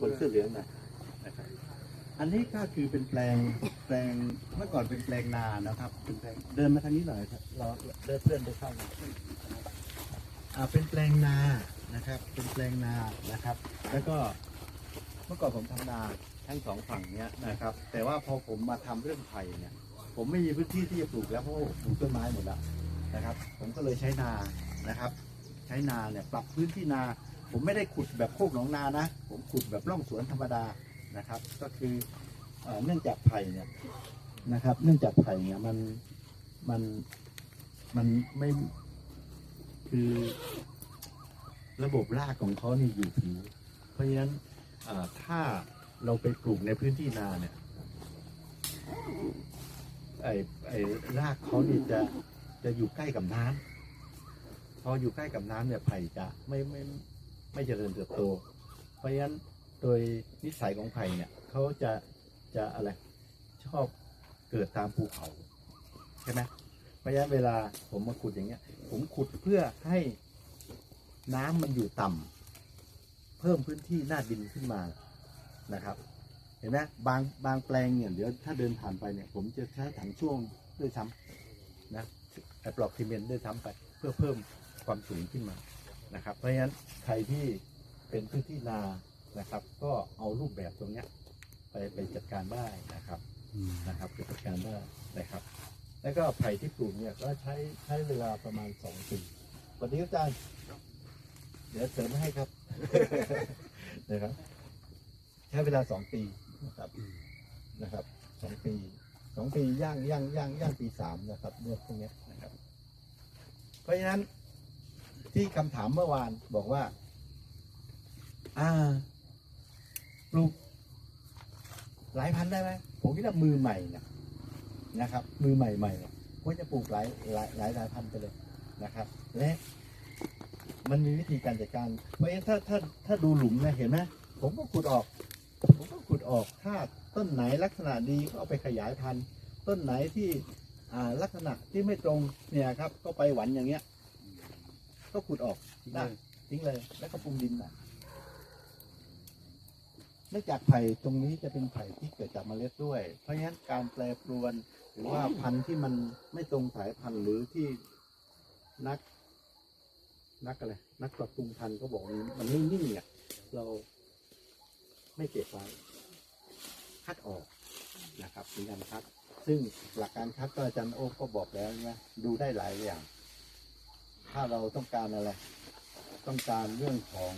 คนเสื้อเหลืองนะอันนี้ก็คือเป็นแปลงแปลงเมื่อก่อนเป็นแปลงนานะครับ เป็นแปลงเดินมาทางนี้หน่อยครับเราเดินเพื่อนได้เข้ามาอ่าเป็นแปลงนานะครับ เป็นแปลงนานะครับ แล้วก็เมื่อก่อนผมทำนาทั้งสองฝั่งเนี้ยนะครับ แต่ว่าพอผมมาทำเรื่องไผ่เนี่ย ผมไม่มีพื้นที่ที่จะปลูกแล้วเพราะปลูกต้นไม้หมดแล้วนะครับ ผมก็เลยใช้นานะครับ ใช้นาเนี่ยปรับพื้นที่นา ผมไม่ได้ขุดแบบโคกหนองนานะ ผมขุดแบบร่องสวนธรรมดานะครับ ก็คือเนื่องจากไผ่เนี่ยนะครับ เนื่องจากไผ่เนี่ยมันมันมันไม่คือระบบรากของเขานี่อยู่ผิว เพราะฉะนั้นถ้าเราไปปลูกในพื้นที่นาเนี่ยไอ้ไอ้รากเขานี่จะจะอยู่ใกล้กับน้ำพออยู่ใกล้กับน้ำเนี่ยไผ่จะไม่ไม่ ไม่เจริญเติบโต เพราะฉะนั้นโดยนิสัยของไผ่เนี่ยเขาจะจะอะไรชอบเกิดตามภูเขาใช่ไหมเพราะฉะนั้นเวลาผมมาขุดอย่างเงี้ย ผมขุดเพื่อให้น้ำมันอยู่ต่ำเพิ่มพื้นที่หน้าดินขึ้นมานะครับ เห็นไหมบางบางแปลงเนี่ยเดี๋ยวถ้าเดินผ่านไปเนี่ย ผมจะใช้ถังช่วงด้วยซ้ำนะไอปลอกซีเมนต์ด้วยซ้ำไป เพื่อเพิ่มความสูงขึ้นมา นะครับ เพราะฉะนั้นใครที่เป็นพื้นที่นานะครับ ก็เอารูปแบบตรงเนี้ยไปไปจัดการได้นะครับนะครับไปจัดการได้นะครับ แล้วก็ไผ่ที่ปลูกเนี่ยก็ใช้ใช้เวลาประมาณสองปีสวัสดีครับอาจารย์เดี๋ยวเสริมให้ครับนะครับ ใช้เวลาสองปีนะครับนะครับสองปีสองปีย่างย่างย่างย่างปีสามนะครับเรื่องพวกเนี้ยนะครับ เพราะฉะนั้น ที่คำถามเมื่อวานบอกว่า อ่า ปลูก หลายพันได้ไหมผมคิดว่ามือใหม่นะนะครับ มือใหม่ใหม่เนี่ยควรจะปลูกหลายหลายหลายหลายพันไปเลยนะครับ และมันมีวิธีการจัดการเพราะฉะนั้นถ้าถ้าถ้าดูหลุมนะเห็นไหมผมก็ขุดออก ผมก็ขุดออกถ้าต้นไหนลักษณะดีก็เอาไปขยายพันธุ์ ต้นไหนที่ลักษณะที่ไม่ตรงเนี่ยครับ ก็ไปหวันอย่างเงี้ย ก็ขุดออกได้ทิ้งเลย แล้วก็ปรุงดินใหม่เนื่องจากไผ่ตรงนี้จะเป็นไผ่ที่เกิดจากเมล็ดด้วย เพราะฉะนั้นการแปรปรวนหรือว่าพันธุ์ที่มันไม่ตรงสายพันธุ์หรือที่นัก นักอะไรนักปรับปรุงพันธุ์ก็บอกว่ามันไม่นิ่งอะเราไม่เก็บไว้คัดออกนะครับเป็นการคัด ซึ่งหลักการคัดก็อาจารย์โอ๊คก็บอกแล้วนะดูได้หลายอย่าง ถ้าเราต้องการอะไร ต้องการเรื่องของ